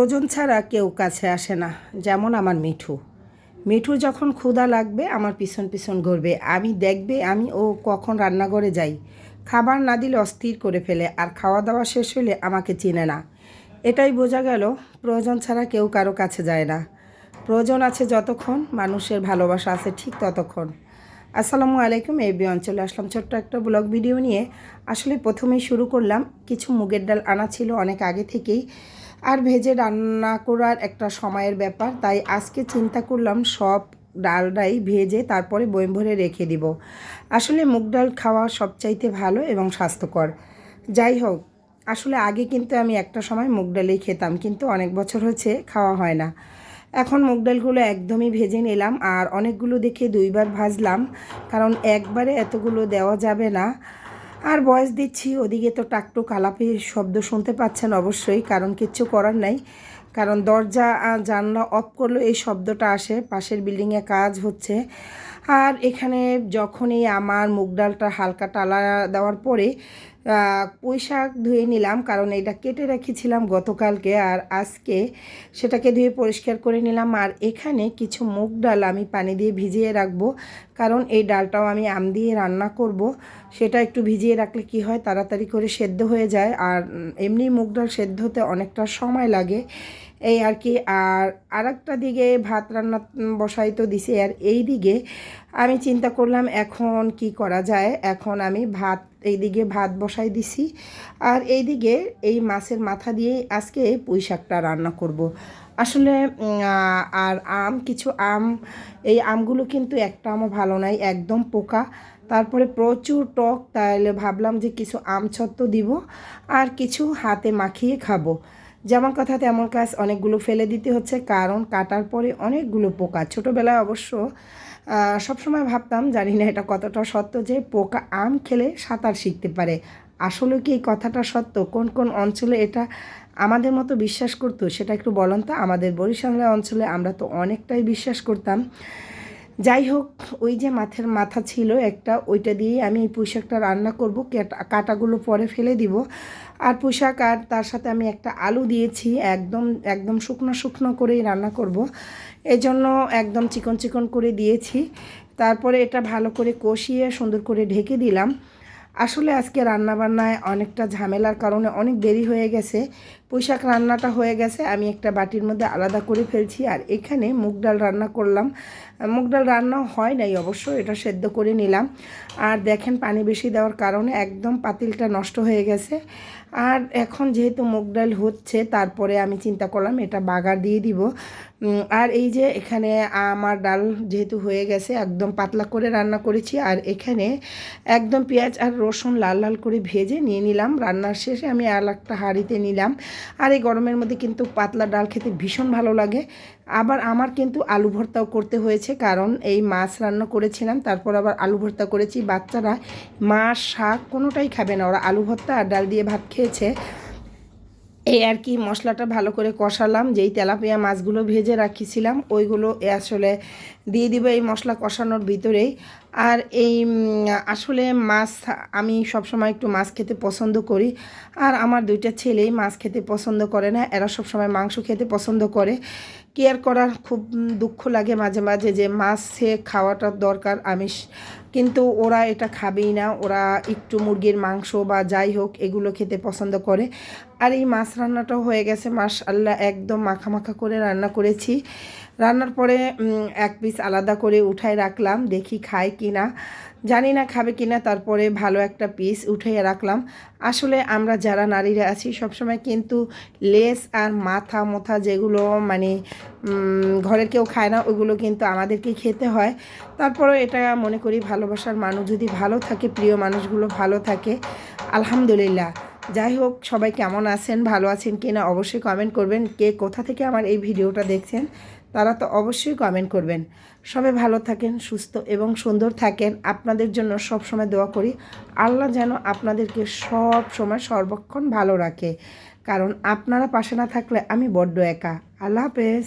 প্রয়োজন ছাড়া কেউ কাছে আসে না, যেমন আমার মিঠু। মিঠু যখন ক্ষুধা লাগবে, আমার পিছন পিছন ঘুরবে। আমি দেখবে, আমি ও কখন রান্নাঘরে যাই। খাবার না দিলে অস্থির করে ফেলে, আর খাওয়া দাওয়া শেষ হলে আমাকে চিনে না। এটাই বোঝা গেল, প্রয়োজন ছাড়া কেউ কারও কাছে যায় না। প্রয়োজন আছে যতক্ষণ মানুষের ভালোবাসা আছে ঠিক ততক্ষণ। আসসালামু আলাইকুম এই বি অঞ্চলে আসলাম ছোট্ট একটা ব্লগ ভিডিও নিয়ে। আসলে প্রথমেই শুরু করলাম, কিছু মুগের ডাল আনা ছিল অনেক আগে থেকেই। আর ভেজে রান্না করার একটা সময়ের ব্যাপার, তাই আজকে চিন্তা করলাম সব ডালটাই ভেজে তারপরে বয়ম ভরে রেখে দিব। আসলে মুগ ডাল খাওয়া সবচাইতে ভালো এবং স্বাস্থ্যকর। যাই হোক, আসলে আগে কিন্তু আমি একটা সময় মুগ ডালেই খেতাম, কিন্তু অনেক বছর হচ্ছে খাওয়া হয় না। এখন মুগ ডালগুলো একদমই ভেজে নিলাম আর অনেকগুলো দেখে দুইবার ভাজলাম, কারণ একবারে এতগুলো দেওয়া যাবে না। আর বয়স দিচ্ছি, ওদিকে তো টাকটু কালাপি শব্দ শুনতে পাচ্ছেন অবশ্যই, কারণ কিচ্ছু করার নাই। কারণ দরজা জানলা অফ করলেও এই শব্দটা আসে, পাশের বিল্ডিংয়ে কাজ হচ্ছে। আর এখানে যখনই আমার মুগ ডালটা হালকা টালা দেওয়ার পরে পুঁই শাক ধুয়ে নিলাম, কারণ এটা কেটে রেখেছিলাম গতকালকে আর আজকে সেটাকে ধুয়ে পরিষ্কার করে নিলাম। আর এখানে কিছু মুগ ডাল আমি পানি দিয়ে ভিজিয়ে রাখব, কারণ এই ডালটাও আমি আম দিয়ে রান্না করব। সেটা একটু ভিজিয়ে রাখলে কি হয়, তাড়াতাড়ি করে সেদ্ধ হয়ে যায়। আর এমনি মুগ ডাল সেদ্ধ হতে অনেকটা সময় লাগে। এই আর কি, আর আরেকটা দিকে ভাত রান্না বসাই তো দিছি, আর এই দিকে আমি চিন্তা করলাম এখন কি করা যায়, এখন আমি ভাত, এই দিকে ভাত বসাই দিছি, আর এই দিকে এই মাছের মাথা দিয়ে আজকে পুঁই শাকটা রান্না করব। আসলে আর আম, কিছু আম, এই আমগুলো কিন্তু একটা আমও ভালো নাই, একদম পোকা তারপরে প্রচুর টক তাহলে ভাবলাম যে কিছু আম ছত্ত দিব, আর কিছু হাতে মাখিয়ে খাব যেমন কথা তেমন কাজ অনেকগুলো ফেলে দিতে হচ্ছে, কারণ কাটার পরে অনেকগুলো পোকা। ছোটোবেলায় অবশ্য সবসময় ভাবতাম, জানি না এটা কতটা সত্য যে পোকা আম খেলে সাঁতার শিখতে পারে। আসলে কি এই কথাটা সত্য? কোন কোন অঞ্চলে এটা আমাদের মতো বিশ্বাস করতো? সেটা একটু বলুন তো? আমাদের বরিশাল অঞ্চলে আমরা তো অনেকটাই বিশ্বাস করতাম। যাই হোক ওই যে মাথার মাথা ছিল একটা, ওইটা দিয়ে আমি এই পুঁইশাকটা রান্না করব। কেটা- কাটাগুলো পরে ফেলে দিব। আর পুঁইশাক আর তার সাথে আমি একটা আলু দিয়েছি, একদম একদম শুকনো শুকনো করেই রান্না করব। এজন্য একদম চিকন চিকন করে দিয়েছি। তারপরে এটা ভালো করে কষিয়ে সুন্দর করে ঢেকে দিলাম। আসলে আজকে রান্নাবান্নায় অনেকটা ঝামেলার কারণে অনেক দেরি হয়ে গেছে। পুঁইশাক রান্নাটা হয়ে গেছে, আমি একটা বাটির মধ্যে আলাদা করে ফেলছি আর এখানে মুগ ডাল রান্না করলাম। মুগ ডাল রান্না হয় নাই অবশ্য, এটা সেদ্ধ করে নিলাম। আর দেখেন পানি বেশি দেওয়ার কারণে একদম পাতিলটা নষ্ট হয়ে গেছে। আর এখন যেহেতু মুগ ডাল হচ্ছে, তারপরে আমি চিন্তা করলাম এটা বাগার দিয়ে দিব। আর এই যে এখানে আমার ডাল যেহেতু হয়ে গেছে, একদম পাতলা করে রান্না করেছি। আর এখানে একদম পেঁয়াজ আর রসুন লাল লাল করে ভেজে নিয়ে নিলাম। রান্নার শেষে আমি আর একটা হাঁড়িতে নিলাম। আর এই গরমের মধ্যে কিন্তু পাতলা ডাল খেতে ভীষণ ভালো লাগে। আবার আমার কিন্তু আলু ভর্তাও করতে হয়েছে, কারণ এই মাছ রান্না করেছিলাম, তারপর আবার আলু ভর্তা করেছি। বাচ্চারা মাছ, শাক কোনোটাই খাবে না, ওরা আলু ভর্তা আর ডাল দিয়ে ভাত খেয়েছে। এই আর কি মশলাটা ভালো করে কষালাম, যেই তেলাপিয়া মাছগুলো ভেজে রাখিছিলাম, ওইগুলো আসলে দিয়ে দিব এই মশলা কষানোর ভিতরেই। আর এই আসলে মাছ আমি সবসময় একটু মাছ খেতে পছন্দ করি, আর আমার দুইটা ছেলেই মাছ খেতে পছন্দ করে না, এরা সবসময় মাংস খেতে পছন্দ করে। কেয়ার করার খুব দুঃখ লাগে মাঝে মাঝে যে মাছ সে খাওয়াটা দরকার আমিষ। কিন্তু ওরা এটা খাবেই না। ওরা একটু মুরগির মাংস বা যাই হোক এগুলো খেতে পছন্দ করে। আর এই মাছ রান্নাটাও হয়ে গেছে। মাস আল্লাহ একদম মাখা মাখা করে রান্না করেছি। রান্নার পরে এক পিস আলাদা করে উঠায় রাখলাম, দেখি খায় কি না জানি না খাবে কি না তারপরে ভালো একটা পিস উঠিয়ে রাখলাম। আসলে আমরা যারা নারীরা আছি, সবসময় কিন্তু লেস আর মাথা মোথা যেগুলো মানে ঘরের কেউ খায় না, ওগুলো কিন্তু আমাদেরকে খেতে হয়। তারপরে এটা মনে করি ভালোবাসার মানুষ যদি ভালো থাকে, প্রিয় মানুষগুলো ভালো থাকে, আলহামদুলিল্লাহ। যাই হোক, সবাই কেমন আছেন, ভালো আছেন কি না, অবশ্যই কমেন্ট করবেন কে কোথা থেকে আমার এই ভিডিওটা দেখছেন, তারা তো অবশ্যই কমেন্ট করবেন। সবাই ভালো থাকেন, সুস্থ এবং সুন্দর থাকেন। আপনাদের জন্য সব সময় দোয়া করি, আল্লাহ যেন আপনাদেরকে সব সময় সর্বক্ষণ ভালো রাখে। কারণ আপনারা পাশে না থাকলে আমি বড্ড একা। আল্লাহ হাফেজ।